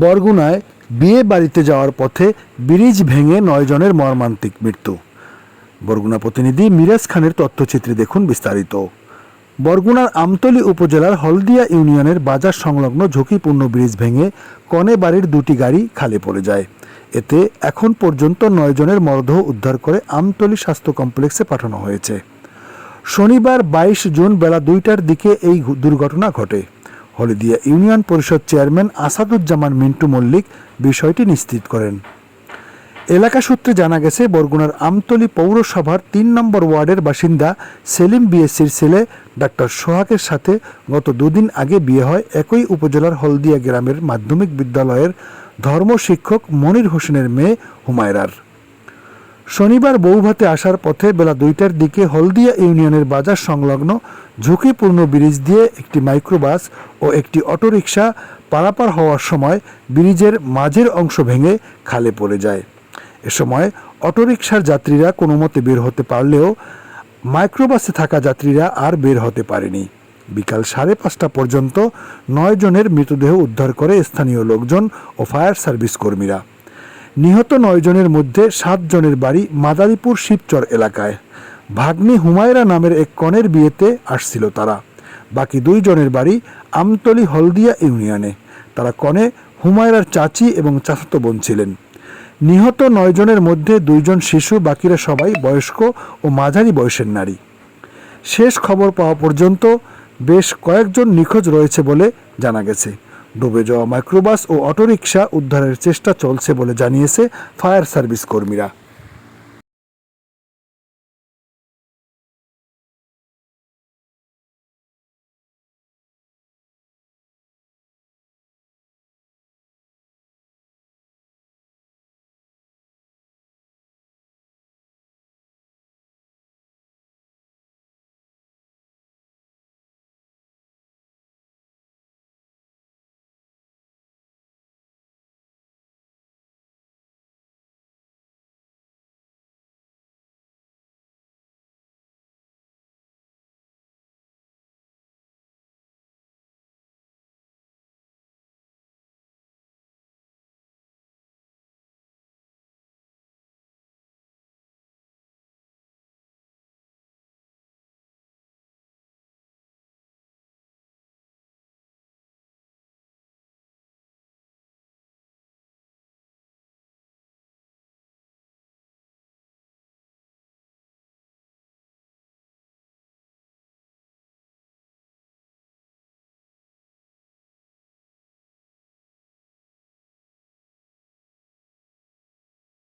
বরগুনায় বিয়ে বাড়িতে যাওয়ার পথে ব্রিজ ভেঙে নয় জনের মর্মান্তিক মৃত্যু। বরগুনা প্রতিনিধি মিরাজ খানের তথ্যচিত্রে দেখুন বিস্তারিত। বরগুনার আমতলী উপজেলার হলদিয়া ইউনিয়নের বাজার সংলগ্ন ঝুঁকিপূর্ণ ব্রিজ ভেঙে কনে বাড়ির দুটি গাড়ি খালে পড়ে যায়। এতে এখন পর্যন্ত নয় জনের মরদেহ উদ্ধার করে আমতলী স্বাস্থ্য কমপ্লেক্সে পাঠানো হয়েছে। শনিবার বাইশ জুন বেলা দুইটার দিকে এই দুর্ঘটনা ঘটে। হলদিয়া ইউনিয়ন পরিষদ চেয়ারম্যান আসাদুজ্জামান মিন্টু মল্লিক বিষয়টি নিশ্চিত করেন। এলাকা সূত্রে জানা গেছে, বরগুনার আমতলী পৌরসভার তিন নম্বর ওয়ার্ডের বাসিন্দা সেলিম বিএসসির ছেলে ডাক্তার সোহাগের সাথে গত দুদিন আগে বিয়ে হয় একই উপজেলার হলদিয়া গ্রামের মাধ্যমিক বিদ্যালয়ের ধর্ম শিক্ষক মনির হোসেনের মেয়ে হুমায়রার। শনিবার বৌভাতে আসার পথে বেলা দুইটার দিকে হলদিয়া ইউনিয়নের বাজার সংলগ্ন ঝুঁকিপূর্ণ ব্রিজ দিয়ে একটি মাইক্রোবাস ও একটি অটোরিকশা পারাপার হওয়ার সময় ব্রিজের মাঝের অংশ ভেঙে খালে পড়ে যায়। এ সময় অটোরিকশার যাত্রীরা কোনো মতে বের হতে পারলেও মাইক্রোবাসে থাকা যাত্রীরা আর বের হতে পারেনি। বিকাল সাড়ে পাঁচটা পর্যন্ত নয় জনের মৃতদেহ উদ্ধার করে স্থানীয় লোকজন ও ফায়ার সার্ভিস কর্মীরা নিহত নয় জনের মধ্যে সাত জনের বাড়ি মাদারীপুর শিবচর এলাকায়। ভাগ্নি হুমায়রা নামের এক কনের বিয়েতে আসছিল তারা। বাকি দুই জনের বাড়ি আমতলী হলদিয়া ইউনিয়নে। তারা কনে হুমায়রার চাচি এবং চাচাতো বোন ছিলেন। নিহত নয় জনের মধ্যে দুইজন শিশু, বাকিরা সবাই বয়স্ক ও মাঝারি বয়সের নারী। শেষ খবর পাওয়া পর্যন্ত বেশ কয়েকজন নিখোঁজ রয়েছে বলে জানা গেছে। ডুবে যাওয়া মাইক্রোবাস ও অটোরিকশা উদ্ধারের চেষ্টা চলছে বলে জানিয়েছে ফায়ার সার্ভিস কর্মীরা।